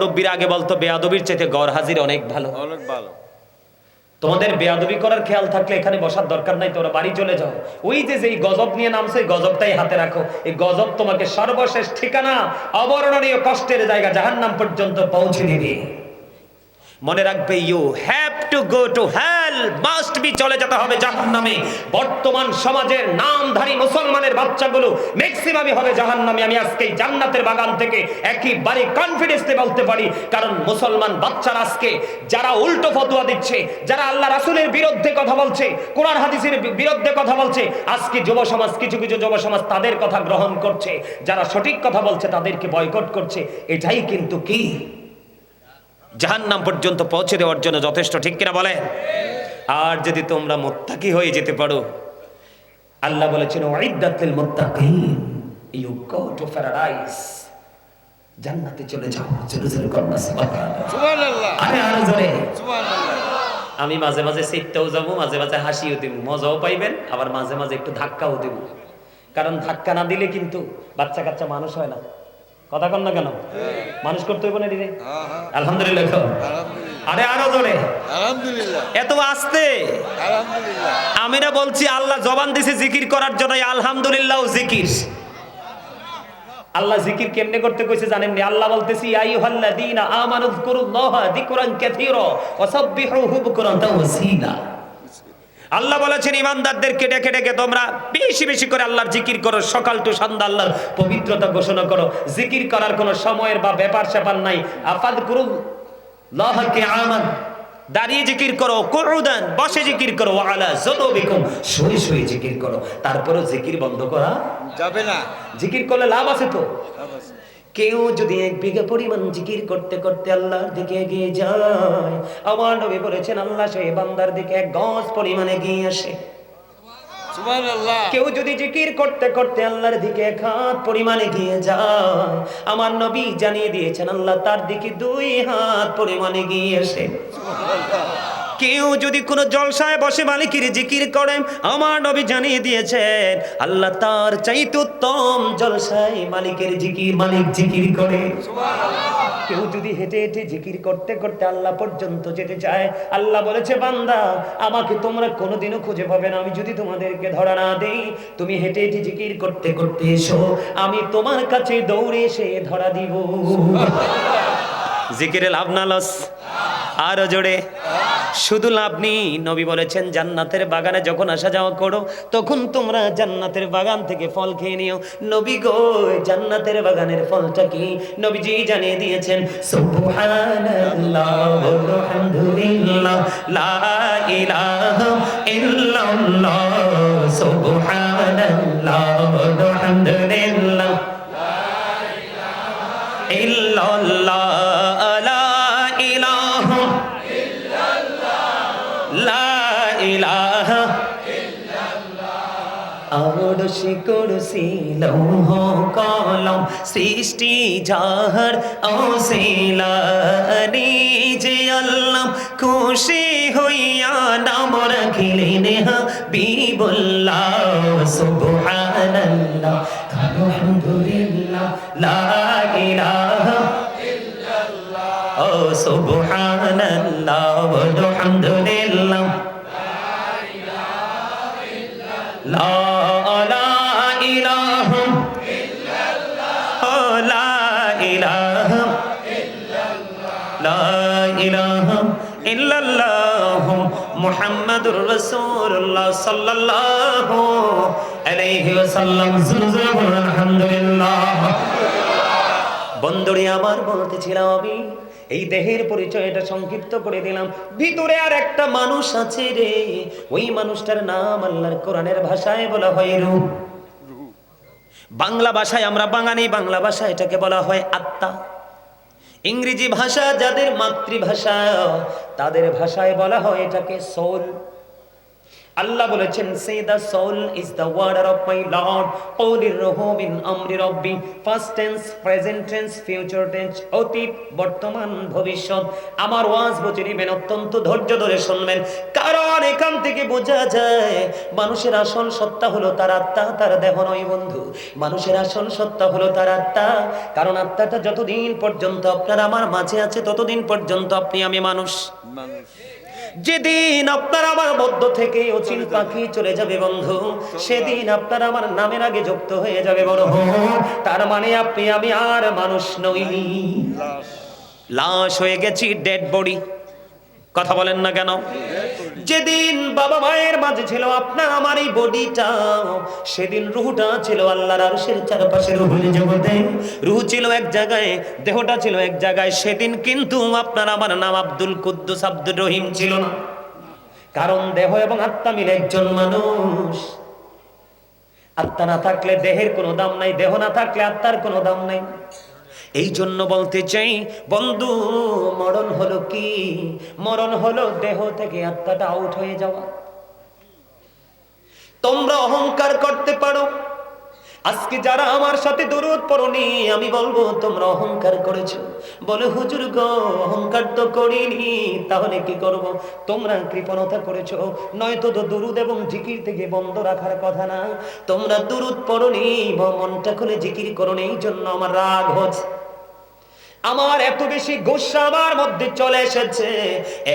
মুরব্বীর আগে বলতো বেয়াদবির চাইতে গড় হাজির অনেক ভালো। অনেক ভালো। তোমাদের বেয়াদবি করার খেয়াল থাকলে এখানে বসার দরকার নাই তোমরা বাড়ি চলে যাও। ওই যে যেই গজব নিয়ে নামছে গজবটাই হাতে রাখো। এই গজব তোমাকে সর্বশেষ ঠিকানা অবর্ণনীয় কষ্টের জায়গা জাহান্নাম পর্যন্ত পৌঁছে দিবে। মনে রাখবে you have to go to hell must be চলে যেতে হবে জাহান্নামে। বর্তমান সমাজের নামধারী মুসলমানের বাচ্চাগুলো ম্যাক্সিমামই হবে জাহান্নামে। আমি আজকে জান্নাতের বাগান থেকে একেবারে কনফিডেন্সে বলতে পারি, কারণ মুসলমান বাচ্চারা আজকে যারা উল্টো ফতোয়া দিচ্ছে, যারা আল্লাহ রাসূলের বিরুদ্ধে কথা বলছে, কোরআন হাদিসের বিরুদ্ধে কথা বলছে, আজকে যুব সমাজ, কিছু কিছু যুব সমাজ তাদের কথা গ্রহণ করছে। যারা সঠিক কথা বলছে তাদেরকে বয়কট করছে। এটাই কিন্তু কি? জাহান্নাম পর্যন্ত পৌঁছে দেওয়ার জন্য যথেষ্ট ঠিক কিনা বলে আর যদি তোমরা মোত্তাকি হয়ে যেতে পারো আল্লাহ বলেছেন ওয়াইদাতুল মুত্তাকিন ইউ গো টু প্যারাডাইস জান্নাতে চলে যাও জোরে জোরে কন্যা সুবহানাল্লাহ। সুবহানাল্লাহ। আরে আরও জোরে। সুবহানাল্লাহ। আমি মাঝে মাঝে সিটতেও যাব মাঝে মাঝে হাসিও দেব মজাও পাইবেন আবার মাঝে মাঝে একটু ধাক্কাও দেব। কারণ ধাক্কা না দিলে কিন্তু বাচ্চা কাচ্চা মানুষ হয় না। কথা কন না কেন? মানুষ করতে হইব না হ্যাঁ হ্যাঁ। আলহামদুলিল্লাহ আরে আরও জোরে। আলহামদুলিল্লাহ। এত আসতে? আলহামদুলিল্লাহ। আমি না বলছি আল্লাহ জবান দিছে জিকির করার জন্য আলহামদুলিল্লাহ জিকির। আল্লাহ জিকির কেমনে করতে কইছে জানেন নি? আল্লাহ বলতেছি আইয়ুহাল্লাযীনা আমানু যকুরুল্লাহা যিকরান কাসীরা ওয়া সাব্বিহুহু বুকরান ওয়া আসীলা আল্লাহ বলেছেন ইমানদারদেরকে ডেকে ডেকে তোমরা বেশি বেশি করে আল্লাহর জিকির করো সকাল টু সন্ধ্যা আল্লাহর পবিত্রতা ঘোষণা করো। জিকির করার কোনো সময়ের বা ব্যাপার স্যাপার নাই। আফাদ করু লহকে আমান দাঁড়িয়ে জিকির করো কুউদান বসে জিকির করো আলা যুনুবিকুম শুয়ে শুয়ে জিকির করো। তারপরও জিকির বন্ধ করা যাবে না। জিকির করলে লাভ আছে তো? কেউ যদি এক বিঘা পরিমাণ জিকির করতে করতে আল্লাহর দিকে এগিয়ে যায় আমার নবী বলেছেন আল্লাহ সেই বান্দার দিকে এক গজ পরিমাণে এগিয়ে আসে। কেউ যদি জিকির করতে করতে আল্লাহর দিকে এক হাত পরিমাণে গিয়ে যায় আমার নবী জানিয়ে দিয়েছেন আল্লাহ তার দিকে দুই হাত পরিমাণে গিয়ে আসে। কেউ যদি কোনো জলসায় বসে মালিকের জিকির করেন আমার নবী জানিয়ে দিয়েছেন, আল্লাহ তার চাইতে উত্তম জলসায় মালিকের জিকির, মালিক জিকির করে। কেউ যদি হেঁটে হেঁটে জিকির করতে করতে আল্লাহ পর্যন্ত যেতে চায়, আল্লাহ বলেছে, বান্দা, আমাকে তোমরা কোনোদিনও খুঁজে পাবে না, আমি যদি তোমাদেরকে ধরা না দেই, তুমি হেঁটে হেঁটে জিকির করতে করতে এসো, আমি তোমার কাছে দৌড়ে এসে ধরা দিব। জিকিরে লাভ না, লস। আরও জোরে। শুধু লাভ নেই। নবী বলেছেন, জান্নাতের বাগানে যখন আসা যাওয়া করো, তখন তোমরা জান্নাতের বাগান থেকে ফল খেয়ে নিও। নবী গো জান্নাতের বাগানের ফলটা কি? নবীজি জানিয়ে দিয়েছেন, সুবহানাল্লাহ লা ইলাহা ইল্লাল্লাহ, সুবহানাল্লাহ কুরসি লৌহ কলম সৃষ্টি যাহার অসিলানি যে আল্লাহ খুশি হইয়া নাম রাখিলেন হাবিবুল্লাহ, সুবহানাল্লাহ আলহামদুলিল্লাহ ও লা বন্ধুরে আমার বলতেছিলাম আমি, এই দেহের পরিচয়টা সংক্ষিপ্ত করে দিলাম। ভিতরে আর একটা মানুষ আছে রে, ওই মানুষটার নাম আল্লাহর কোরআনের ভাষায় বলা হয় রূপ। বাংলা ভাষায় আমরা বাঙালি, বাংলা ভাষা এটাকে বলা হয় আত্মা। ইংরেজি ভাষা যাদের মাতৃভাষা, তাদের ভাষায় বলা হয় এটাকে সোল। আল্লাহ বলেছেন say the soul is the order of my lord. কৌলির রহুম ইন আমরি রব্বি। First tense present tense future tense অতীত, বর্তমান, ভবিষ্যৎ। আমার ওয়াজ বুঝে নেবেন, অত্যন্ত ধৈর্য ধরে শুনবেন। কারণ এখান থেকে বোঝা যায়, মানুষের আসল সত্তা হলো তার আত্মা, তার দেহ নয় বন্ধু। মানুষের আসল সত্তা হলো তার আত্মা। কারণ আত্মাটা যতদিন পর্যন্ত আপনার আমার মাঝে আছে, ততদিন পর্যন্ত আপনি আমি মানুষ। মানুষ। যেদিন আপনার আমার মধ্য থেকে অচিন পাখি চলে যাবে বন্ধু সেদিন আপনার আমার নামের আগে যুক্ত হয়ে যাবে বড় তার মানে আপনি আমি আর মানুষ নই। লাশ। লাশ হয়ে গেছি ডেড বডি। কথা বলেন না কেন? যেদিন বাবা মায়ের মাঝে ছিল আপনার আমার এই বডিটা, সেদিন রুহটা ছিল আল্লাহর আরশের চারপাশে রুহুল জগতে রুহ ছিল এক জায়গায়, দেহটা ছিল এক জায়গায়। সেদিন কিন্তু আপনার আমার নাম আব্দুল কুদ্দুস আব্দুর রহিম ছিল না। কারণ দেহ এবং আত্মা মিলে একজন মানুষ। আত্মা না থাকলে দেহের কোনো দাম নাই, দেহ না থাকলে আত্মার কোনো দাম নাই। এই জন্য বলতে চাই, বন্ধু, মরণ হলো কি? মরণ হলো দেহ থেকে আত্মাটা আউট হয়ে যাওয়া। তোমরা অহংকার করতে পারো আজকে যারা আমার সাথে দরুদ পড়নি, আমি বলব, তোমরা অহংকার করেছ। বলে, হুজুর গো, অহংকার তো করিনি, তাহলে কি করব? তোমরা কৃপণতা করেছ, নয়তো তো দুরুদ এবং জিকির থেকে বন্ধ রাখার কথা না। তোমরা দুরুদ পড়নি মনটা খুলে জিকির করো এই জন্য আমার রাগ হচ্ছে। আমার এত বেশি গোসা আমার মধ্যে চলে এসেছে,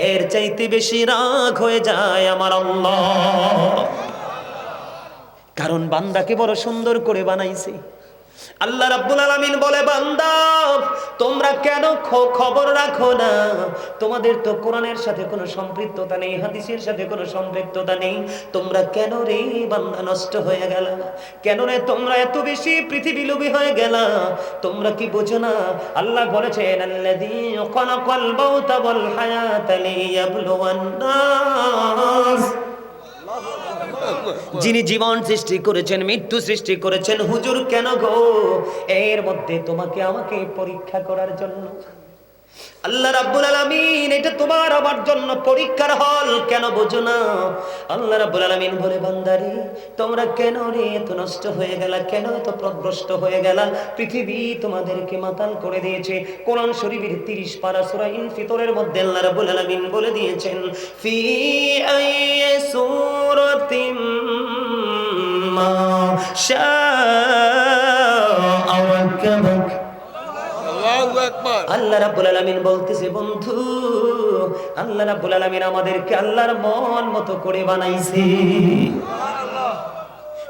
এর চাইতে বেশি রাগ হয়ে যায় আমার আল্লাহ। কারণ বান্দাকে বড় সুন্দর করে বানাইছে। আল্লাহ রাব্বুল আলামিন বলে, বান্দা, তোমরা কেন খবর রাখো না? তোমাদের তো কোরআনের সাথে কোনো সম্পৃক্ততা নেই, হাদিসের সাথে কোনো সম্পৃক্ততা নেই। তোমরা কেন রে বান্দা নষ্ট হয়ে গেল? কেন রে তোমরা এত বেশি পৃথিবী লোভী হয়ে গেল? তোমরা কি বোঝো না? আল্লাহ বলেছেন, আল্লাযী খালাকাল মাউতা ওয়াল হায়াতা লিয়াবলুওয়ান-নাস যিনি জীবন সৃষ্টি করেছেন, মৃত্যু সৃষ্টি করেছেন, হুজুর কেন গো? এর মধ্যে তোমাকে আমাকে পরীক্ষা করার জন্য আল্লাহ রাব্বুল আলামিন, এটা তোমার আমার জন্য পরীক্ষার হল, কেন বোঝো না? আল্লাহ রাব্বুল বলে, বান্দারি, তোমরা কেন রে এত নষ্ট হয়ে গেলা? কেন এত প্রভ্রষ্ট হয়ে গেলা? পৃথিবী তোমাদেরকে মাতাল করে দিয়েছে। কোরআন শরীফের 30 পারা সূরা ইনফিতরের মধ্যে আল্লাহ রাব্বুল বলে দিয়েছেন, ফি আইয়ি মা শাআ রাব্বুক আল্লাহু রাব্বুল আলামিন বলতেছে বন্ধু আল্লাহ রাব্বুল আলামিন আমাদেরকে আল্লাহর মন মতো করে বানাইছে।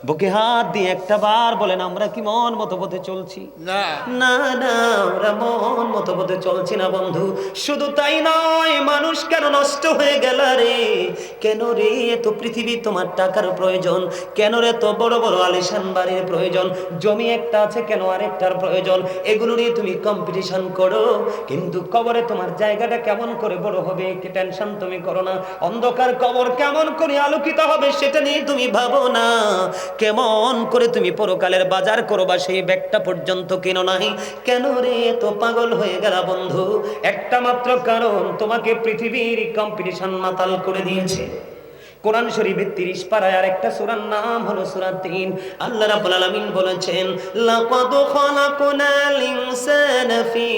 বুকে হাত দিয়ে একটা বার বলেন আমরা কি মন মতো পথে চলছি? না। না না আমরা মন মতো পথে চলছি না বন্ধু। শুধু তাই নয় মানুষ কেন নষ্ট হয়ে গেল রে? কেন রে এত পৃথিবী তোমার টাকার প্রয়োজন? কেন রে তো বড় বড় আলিশান বাড়ির প্রয়োজন? জমি একটা আছে কেন আরেকটার প্রয়োজন? এগুলো নিয়ে তুমি কম্পিটিশন করো। কিন্তু কবরে তোমার জায়গাটা কেমন করে বড় হবে কি টেনশন তুমি করো না। অন্ধকার কবর কেমন করে আলোকিত হবে সেটা নিয়ে তুমি ভাবো না। কেমন করে তুমি পরকালের বাজার করবা সেই ব্যাগটা পর্যন্ত কেন নাই কেন রে তো পাগল হয়ে গেল বন্ধু? একটা মাত্র কারণ তোমাকে পৃথিবীর কম্পিটিশন মাতাল করে দিয়েছে। কোরআন শরীফের তিরিশ পাড়ায় আর একটা সুরার নাম হলো সূরা 3 আল্লাহ রাব্বুল আলামিন বলেছেন, লাকাদ খালাকনাল ইনসানা ফি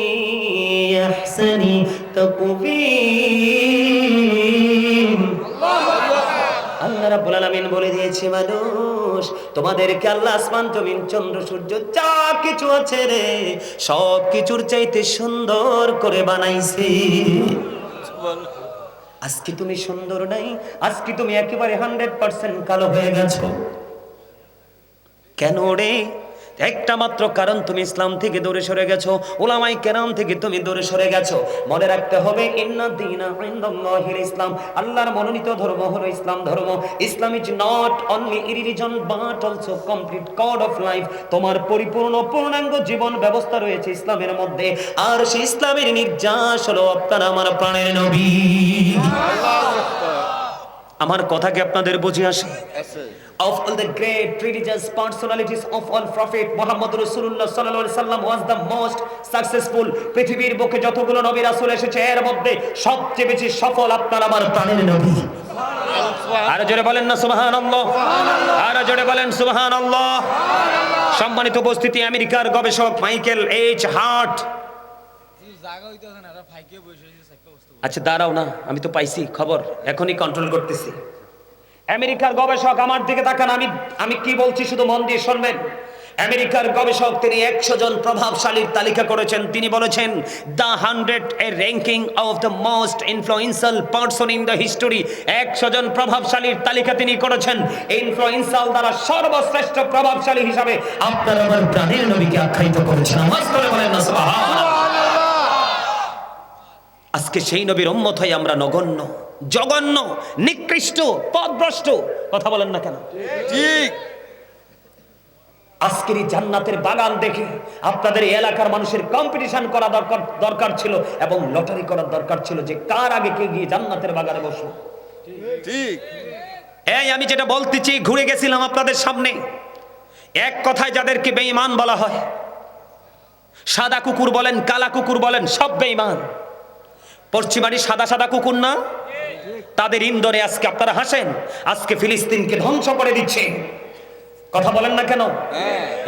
আহসানি তাকবীর আল্লাহ রাব্বুল আলামিন বলে দিয়েছে, মানুষ, তোমাদেরকে আল্লাহ আসমান, জমিন, চন্দ্র, সূর্য যা কিছু আছে রে, সব কিছুর চাইতে সুন্দর করে বানাইছে। আজকে তুমি সুন্দর নাই, আজকে তুমি একেবারে হান্ড্রেড পার্সেন্ট কালো হয়ে গেছো। কেন রে? একটা মাত্র কারণ তুমি ইসলাম থেকে দূরে সরে গেছো ওলামাই কেরাম থেকে তুমি দূরে সরে গেছো। মনে রাখতে হবে ইসলাম। আল্লাহর মনোনীত ধর্ম হলো ইসলাম ধর্ম। Islam is not only religion but also complete code of life তোমার পরিপূর্ণ পূর্ণাঙ্গ জীবন ব্যবস্থা রয়েছে ইসলামের মধ্যে। আর সেই ইসলামের নির্যাস হলো আপনার, আমার প্রাণের নবী। আমার কথা কি আপনাদের বুঝে আসে? আছে of all the great religious personalities of all prophet Muhammad Rasulullah sallallahu alaihi wasallam was the most successful. পৃথিবীর বুকে যতগুলো নবী রাসূল এসেছে এর মধ্যে সবচেয়ে বেশি সফল আপনার আমার প্রাণের নবী। আরও জোরে বলেন না সুবাহান আরও জোরে বলেন সুবাহান সম্মানিত উপস্থিতি আমেরিকার গবেষক মাইকেল এইচ হার্ট। জায়গা হইতেছে না ফাইকে বসে আচ্ছা দাঁড়াও না, আমি তো পাইছি, খবর, এখনই কন্ট্রোল করতেছি। আমেরিকার গবেষক আমার দিকে তাকান, আমি আমি কি বলছি শুধু মন দিয়ে শুনবেন? আমেরিকার গবেষক তিনি একশো জন প্রভাবশালীর তালিকা করেছেন। তিনি বলেছেন, the hundred a ranking of the most influential person in the history. একশো জন প্রভাবশালীর তালিকা তিনি করেছেন। ইনফ্লুয়েন্সাল দ্বারা সর্বশ্রেষ্ঠ প্রভাবশালী হিসাবে আপনার আমার প্রাণের নবীকে আখ্যায়িত করেছেন। বলেন না। আজকে সেই নবীর উম্মত হয়ে আমরা নগণ্য জঘন্য নিকৃষ্ট পদভ্রষ্ট কথা বলেন না কেন? ঠিক। আজকের জান্নাতের বাগান দেখে আপনাদের এলাকার মানুষের কম্পিটিশন করা দরকার দরকার ছিল এবং লটারি করার দরকার ছিল যে কার আগে কে গিয়ে জান্নাতের বাগানে বসবো ঠিক। এই আমি যেটা বলতেছি ঘুরে গেছিলাম আপনাদের সামনে। এক কথায় যাদেরকে বেঈমান বলা হয় সাদা কুকুর বলেন কালা কুকুর বলেন সব বেঈমান। পশ্চিমারি সাদা সাদা কুকুর না? তাদের ইন্দোরে আজকে আপনারা হাসেন আজকে ফিলিস্তিনকে ধ্বংস করে দিচ্ছে। কথা বলেন না কেন?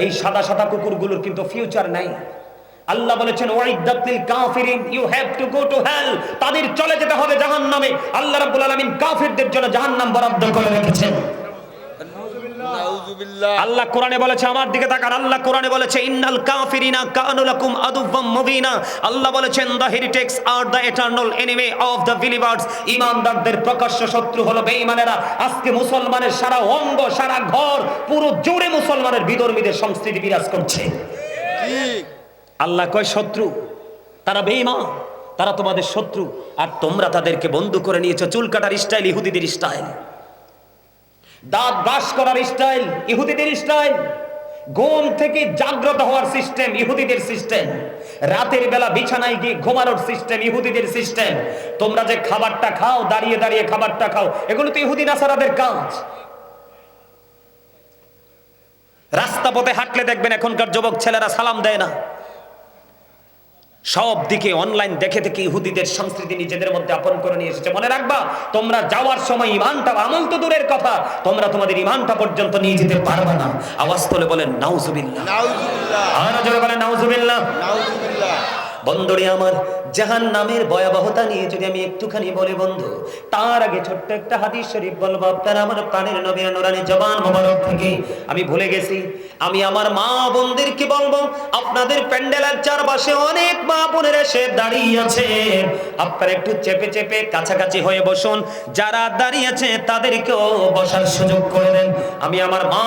এই সাদা সাদা কুকুরগুলোর কিন্তু ফিউচার নাই। আল্লাহ বলেছেন ওয়াইদাতিল কাফিরিন you have to go to hell. তাদের চলে যেতে হবে জাহান্নামে। আল্লাহ রাব্বুল আলামিন কাফিরদের জন্য জাহান্নাম বরাদ্দ করে রেখেছেন। আল্লাহ কোরআনে বলেছে আমার দিকে তাকান। আল্লাহ কোরআনে বলেছে ইন্নাল কাফিরিনা কানু লাকুম আদুওয়াম মুবিনা। আল্লাহ বলেছেন the heretics are the eternal enemy of the believers ঈমানদারদের প্রকাশ্য শত্রু হলো বেঈমানেরা। আজকে মুসলমানের সারা অঙ্গ সারা ঘর পুরো মুসলমানের বিধর্মীদের সংস্কৃতি বিরাজ করছে। আল্লাহ কয় শত্রু তারা বেঈমান তারা তোমাদের শত্রু আর তোমরা তাদেরকে বন্ধু করে নিয়েছো চুল কাটার স্টাইল ইহুদিদের স্টাইল। দাঁত ব্রাশ করার স্টাইল ইহুদিদের স্টাইল ঘুম থেকে জাগ্রত হওয়ার সিস্টেম ইহুদিদের সিস্টেম রাতের বেলা বিছানায় গিয়ে ঘুমানোর সিস্টেম ইহুদিদের সিস্টেম তোমরা যে খাবারটা খাও, দাঁড়িয়ে দাঁড়িয়ে খাবারটা খাও, এগুলো তো ইহুদি নাসারাদের কাজ। রাস্তা পথে হাঁটলে দেখবেন এখনকার যুবক ছেলেরা সালাম দেয় না। সব দিকে অনলাইন দেখে দেখে ইহুদিদের সংস্কৃতি নিজেদের মধ্যে আপন করে নিয়ে এসেছে। মনে রাখবা তোমরা যাওয়ার সময় ইমানটা আমল তো দূরের কথা তোমরা তোমাদের ইমানটা পর্যন্ত নিয়ে যেতে পারবে না। আওয়াজ তোলে বলেন নাউজুবিল্লাহ। নাউজুবিল্লাহ। আর জোরে বলেন নাউজুবিল্লাহ। নাউজুবিল্লাহ। বন্ধুরে আমার জাহান নামের ভয়াবহতা নিয়ে যদি আমি একটুখানি বলি, বন্ধু, তার আগে ছোট্ট একটা হাদিস শরীফ বলব। আপনারা আমার প্রাণের নবীর নুরানি জবান মোবারক থেকে আমি ভুলে গেছি। আমি আমার মা বোনদেরকে বলব, আপনাদের প্যান্ডেলের চারপাশে অনেক মা বোনের এসে দাঁড়িয়ে আছে। আপনারা একটু চেপে চেপে কাছাকাছি হয়ে বসুন। যারা দাঁড়িয়ে আছে, তাদেরকেও বসার সুযোগ করে দেন। আমি আমার মা